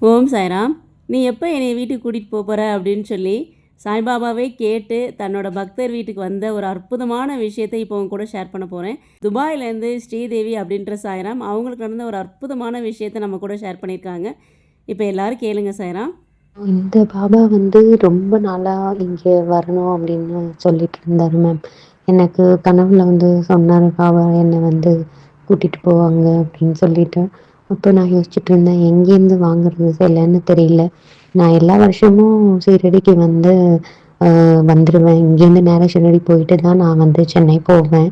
ஓம் சாய்ராம் நீ எப்போ என்னை வீட்டுக்கு கூட்டிகிட்டு போக போகிற அப்படின்னு சொல்லி சாய்பாபாவே கேட்டு தன்னோட பக்தர் வீட்டுக்கு வந்த ஒரு அற்புதமான விஷயத்தை இப்போ உங்க கூட ஷேர் பண்ண போகிறேன் துபாயிலேருந்து ஸ்ரீதேவி அப்படின்ற சாய்ராம் அவங்களுக்கு நடந்த ஒரு அற்புதமான விஷயத்தை நம்ம கூட ஷேர் பண்ணியிருக்காங்க. இப்போ எல்லாரும் கேளுங்க சாய்ராம். இந்த பாபா வந்து ரொம்ப நாளாக இங்கே வரணும் அப்படின்னு சொல்லிட்டு இருந்தார் மேம் எனக்கு கனவுல வந்து சொன்னார் பாபா என்னை வந்து கூட்டிகிட்டு போவாங்க அப்படின்னு சொல்லிட்டு. அப்போ நான் யோசிச்சுட்டு இருந்தேன் எங்கேருந்து வாங்குறது? சிலைன்னு தெரியல. நான் எல்லா வருஷமும் ஷீரடிக்கு வந்து வந்துடுவேன் இங்கேருந்து நேராக ஷிரடி போயிட்டு தான் நான் வந்து சென்னை போவேன்.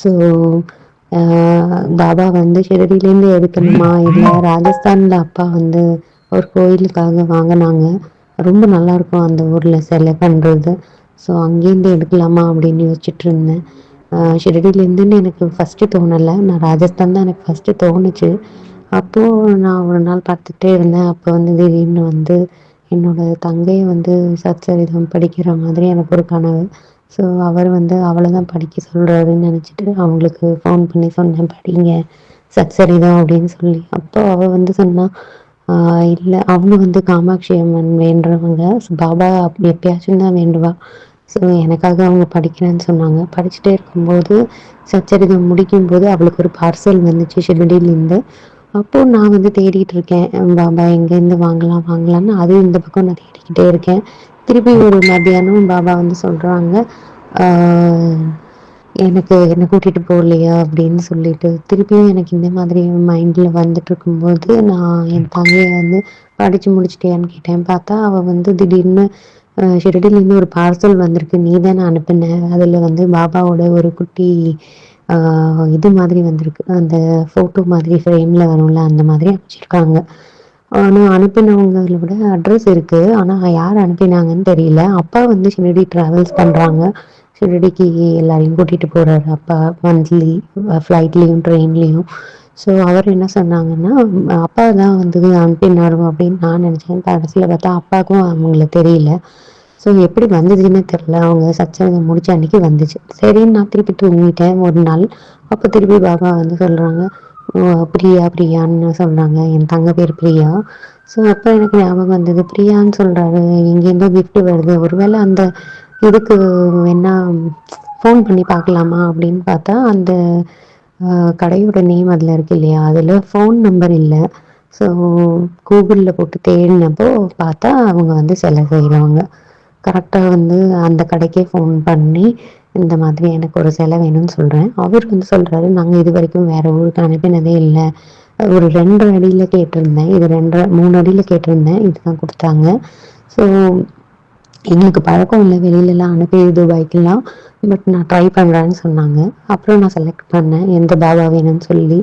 ஸோ பாபா வந்து ஷிரடியிலேருந்து எடுக்கணுமா? இல்லை ராஜஸ்தானில் அப்பா வந்து ஒரு கோயிலுக்காக வாங்கினாங்க. ரொம்ப நல்லா இருக்கும் அந்த ஊரில் சிலை பண்ணுறது ஸோ அங்கேருந்து எடுக்கலாமா அப்படின்னு யோசிச்சுட்டு இருந்தேன். ஷிரடியிலேருந்துன்னு எனக்கு ஃபஸ்ட்டு தோணலை. நான் ராஜஸ்தான் தான் எனக்கு ஃபஸ்ட்டு தோணுச்சு. அப்போது நான் ஒரு நாள் பார்த்துட்டே இருந்தேன். அப்போ வந்து திடீர்னு வந்து என்னோட தங்கையை வந்து சச்சரிதம் படிக்கிற மாதிரி எனக்கு ஒரு கனவு. ஸோ அவர் வந்து அவளை தான் படிக்க சொல்கிறாருன்னு நினச்சிட்டு அவங்களுக்கு ஃபோன் பண்ணி சொன்னேன் படிங்க சச்சரிதம் அப்படின்னு சொல்லி. அப்போ அவள் வந்து சொன்னா இல்லை அவங்க வந்து காமாட்சி அம்மன் வேண்டுறவங்க பாபா எப்பயாச்சும் தான் வேண்டுவா. ஸோ எனக்காக அவங்க படிக்கிறேன்னு சொன்னாங்க. படிச்சுட்டே இருக்கும்போது சச்சரிதம் முடிக்கும்போது அவளுக்கு ஒரு பார்சல் வந்துச்சு ஷிரடியிலேருந்து. அப்போது நான் வந்து தேடிட்டு இருக்கேன் பாபா எங்கேருந்து வாங்கலாம் வாங்கலாம்னு? அது இந்த பக்கம் நான் தேடிக்கிட்டே இருக்கேன். திருப்பி ஒரு மத்தியானம் பாபா வந்து சொல்கிறாங்க எனக்கு என்னை கூட்டிகிட்டு போகலையா? அப்படின்னு சொல்லிட்டு. திருப்பியும் எனக்கு இந்த மாதிரி மைண்டில் வந்துட்டு இருக்கும்போது நான் என் தங்கையை வந்து படித்து முடிச்சிட்டியான்னு கேட்டேன். பார்த்தா அவள் வந்து திடீர்னு ஷிரடிலேருந்து ஒரு பார்சல் வந்திருக்கு. நீ தானே அனுப்பின. அதில் வந்து பாபாவோட ஒரு குட்டி இது மாதிரி வந்திருக்கு. அந்த ஃபோட்டோ மாதிரி ஃப்ரேமில் வரும்ல அந்த மாதிரி அனுப்பிச்சிருக்காங்க. ஆனால் அனுப்பினவங்கள விட அட்ரஸ் இருக்குது ஆனால் யார் அனுப்பினாங்கன்னு தெரியல. அப்பா வந்து ஷிரடி ட்ராவல்ஸ் பண்ணுறாங்க ஷிரடிக்கு எல்லாரையும் கூட்டிகிட்டு போகிறாரு அப்பா மந்த்லி ஃப்ளைட்லேயும் ட்ரெயின்லேயும் ஸோ அவர் என்ன சொன்னாங்கன்னா அப்பா தான் வந்து அனுப்பினாரு அப்படின்னு நான் நினச்சேன். கடைசியில் பார்த்தா அப்பாவுக்கும் அவங்கள தெரியல. ஸோ எப்படி வந்ததுன்னு தெரில அவங்க சச்சரவு முடிச்ச அன்னைக்கு வந்துச்சு. சரின்னு நான் திருப்பி தூங்கிட்டேன். ஒரு நாள். அப்போ திருப்பி பாபா வந்து சொல்கிறாங்க பிரியா பிரியான்னு சொல்கிறாங்க என் தங்க பேர் பிரியா. ஸோ அப்போ எனக்கு ஞாபகம் வந்தது பிரியான்னு சொல்கிறாரு எங்கேருந்தோ கிஃப்ட் வருது. ஒருவேளை அந்த இதுக்கு வேணா ஃபோன் பண்ணி பார்க்கலாமா அப்படின்னு பார்த்தா அந்த கடையோட நேம் அதில் இருக்கு இல்லையா? அதில் ஃபோன் நம்பர் இல்லை. ஸோ கூகுளில் போட்டு தேடினப்போ பார்த்தா அவங்க வந்து செலவு செய்கிறவங்க கரெக்டாக வந்து அந்த கடைக்கே ஃபோன் பண்ணி இந்த மாதிரி எனக்கு ஒரு சிலை வேணும்னு சொல்கிறேன் அவர் வந்து சொல்கிறாரு நாங்கள் இது வரைக்கும் வேறு ஊருக்கு அனுப்பினதே இல்லை. ஒரு ரெண்டு அடியில் கேட்டிருந்தேன். இது ரெண்டரை மூணு அடியில் கேட்டிருந்தேன். இதுதான் கொடுத்தாங்க. ஸோ எங்களுக்கு பழக்கம் இல்லை. வெளியிலலாம் அனுப்பி துபாய்க்கெல்லாம். பட் நான் ட்ரை பண்ணுறேன்னு சொன்னாங்க. அப்புறம் நான் செலக்ட் பண்ணேன். எந்த பாபா வேணும்னு சொல்லி.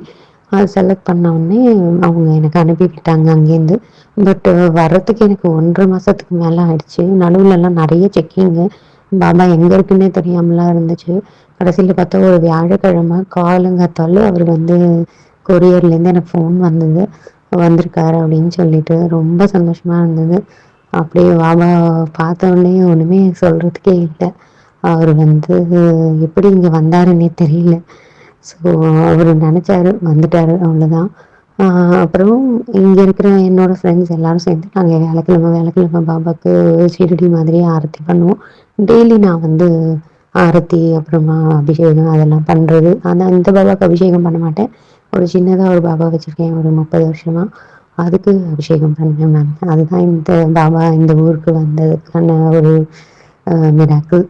அது செலக்ட் பண்ண உடனே அவங்க எனக்கு அனுப்பிவிட்டாங்க அங்கேருந்து பட் வர்றதுக்கு எனக்கு ஒன்றரை மாதத்துக்கு மேலே ஆயிடுச்சு. நடுவுலலாம் நிறைய செக்கிங்கு பாபா எங்கே இருக்குன்னே தெரியாமலாம் இருந்துச்சு. கடைசியில் பார்த்தா ஒரு வியாழக்கிழமை காலங்காத்தாலும் அவர் வந்து கொரியர்லேருந்து எனக்கு ஃபோன் வந்தது. வந்திருக்காரு அப்படின்னு சொல்லிட்டு ரொம்ப சந்தோஷமாக இருந்தது. அப்படியே பாபா பார்த்த உடனே ஒன்றுமே சொல்கிறதுக்கே இல்லை. அவர் வந்து எப்படி இங்கே வந்தாருன்னே தெரியல. ஸோ அவர் நினச்சாரு வந்துட்டாரு அவ்வளோதான் ஆஹ் அப்புறம் இங்கே இருக்கிற என்னோட ஃப்ரெண்ட்ஸ் எல்லாரும் சேர்ந்து நாங்கள் வியாழக்கிழமை வியாழக்கிழமை பாபாவுக்கு ஷிரடி மாதிரி ஆரத்தி பண்ணுவோம். டெய்லி நான் வந்து ஆரத்தி அப்புறமா அபிஷேகம் அதெல்லாம் பண்ணுறது ஆனால் இந்த பாபாவுக்கு அபிஷேகம் பண்ண மாட்டேன். ஒரு சின்னதாக ஒரு பாபா வச்சுருக்கேன் ஒரு முப்பது வருஷமாக அதுக்கு அபிஷேகம் பண்ணேன் மேம். அதுதான் இந்த பாபா இந்த ஊருக்கு வந்ததுக்கான ஒரு மிராக்கிள்